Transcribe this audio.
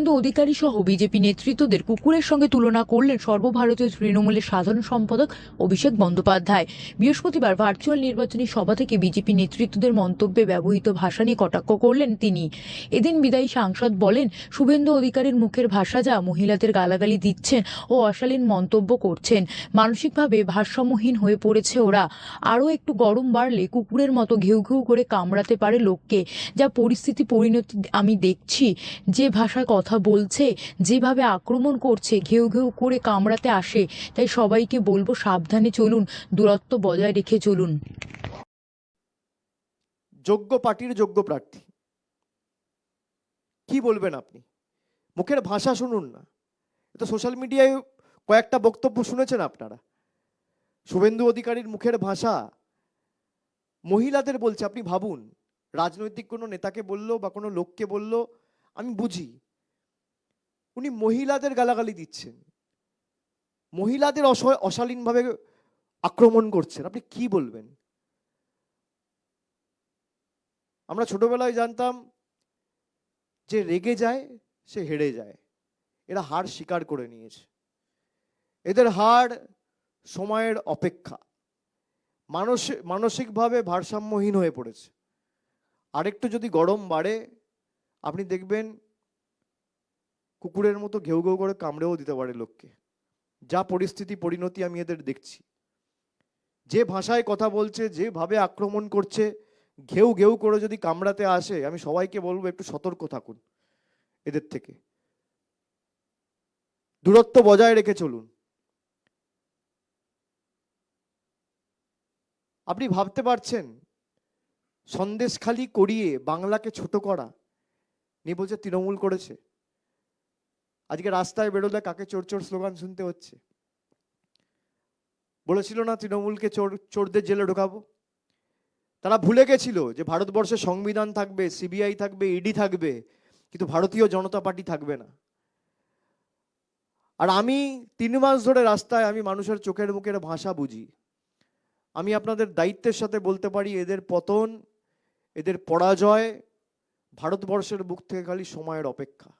শুভেন্দু অধিকারী সহ বিজেপি নেতৃত্বদের কুকুরের সঙ্গে তুলনা করলেন সর্বভারতীয় তৃণমূলের সাধারণ সম্পাদক অভিষেক বন্দ্যোপাধ্যায়। বৃহস্পতিবার ভার্চুয়াল নির্বাচনী সভা থেকে বিজেপি নেতৃত্বদের মন্তব্যে ব্যবহৃত ভাষা নিয়ে কটাক্ষ করলেন তিনি। এদিন বিদায়ী সাংসদ বলেন, শুভেন্দু অধিকারীর মুখের ভাষা যা মহিলাদের গালাগালি দিচ্ছেন ও অশালীন মন্তব্য করছেন, মানসিকভাবে ভারসাম্যহীন হয়ে পড়েছে ওরা। আরও একটু গরম বাড়লে কুকুরের মতো ঘেউ ঘেউ করে কামড়াতে পারে লোককে, যা পরিস্থিতি পরিণতি আমি দেখছি। যে ভাষায় কথা বলছে, যেভাবে আক্রমণ করছে, ঘেউ ঘেউ করে কামড়াতে আসে, তাই সবাইকে বলব সাবধানে চলুন, দূরত্ব বজায় রেখে চলুন। যোগ্য পার্টির যোগ্য প্রার্থী। কি বলবেন আপনি? মুখের ভাষা শুনুন না। তো সোশ্যাল মিডিয়ায় কয়েকটা বক্তব্য শুনেছেন আপনারা। শুভেন্দু অধিকারীর মুখের ভাষা। মহিলাদের বলছে, আপনি ভাবুন, রাজনৈতিক কোনো নেতাকে বলল বা কোনো লোককে বলল, আমি বুঝি। উনি মহিলাদের গালাগালি দিচ্ছেন। মহিলাদের অশালীনভাবে আক্রমণ করছেন। আপনি কি বলবেন? আমরা ছোটবেলায় জানতাম যে রেগে যায়, সে হেরে যায়। এরা হার স্বীকার করে নিয়েছে। এদের হার সময়ের অপেক্ষা। মানস, মানসিকভাবে ভারসাম্যহীন হয়ে পড়েছে। আরেকটু যদি গরম বাড়ে, আপনি দেখবেন কুকুরের মতো ঘেউ ঘেউ করে কামড়েও দিতে পারে লোককে। যা পরিস্থিতি, পরিণতি আমি এদের দেখছি। যে ভাষায় কথা বলছে, যেভাবে আক্রমণ করছে, ঘেউ ঘেউ করে যদি কামড়াতে আসে, আমি সবাইকে বলব একটু সতর্ক থাকুন এদের থেকে। দূরত্ব বজায় রেখে চলুন। আপনি ভাবতে পারছেন? সন্দেশখালি করিয়ে বাংলাকে ছোট করা। নিয়ে বলছে তৃণমূল করেছে। আজকে রাস্তায় বেরোলে কাকে চোর চোর স্লোগান শুনতে হচ্ছে? বলেছিল না তৃণমূলকে চোর, চোরদের জেলে ঢোকাবো? তারা ভুলে গেছিল যে ভারতবর্ষে সংবিধান থাকবে, সিবিআই থাকবে ইডি থাকবে, কিন্তু ভারতীয় জনতা পার্টি থাকবে না। আর আমি তিন মাস ধরে রাস্তায় আমি মানুষের চোখের মুখের ভাষা বুঝি। আমি আপনাদের দায়িত্বের সাথে বলতে পারি, এদের পতন, এদের পরাজয় ভারতবর্ষের বুক থেকে খালি সময়ের অপেক্ষা।